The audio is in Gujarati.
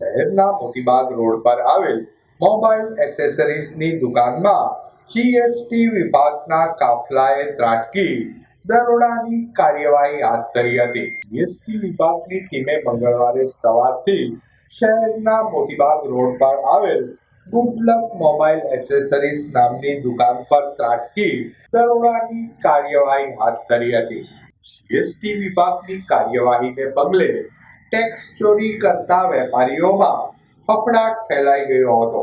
શહેરના મોતીબાગ રોડ પર આવેલ મોબાઈલ એસેસરીઝની દુકાનમાં જીએસટી વિભાગના કાફલાએ ત્રાટકી, દરોડાની કાર્યવાહી હાથ ધરી હતી. જીએસટી વિભાગની ટીમે મંગળવારે સવારથી શહેરના મોતીબાગ રોડ પર આવેલ ગુડલક મોબાઈલ એસેસરીઝ નામની દુકાન પર ત્રાટકી, દરોડાની કાર્યવાહી હાથ ધરી હતી. જીએસટી વિભાગની કાર્યવાહીને પગલે ટેક્સ ચોરી કરતા વેપારીઓમાં ફફડાટ ફેલાઈ ગયો હતો.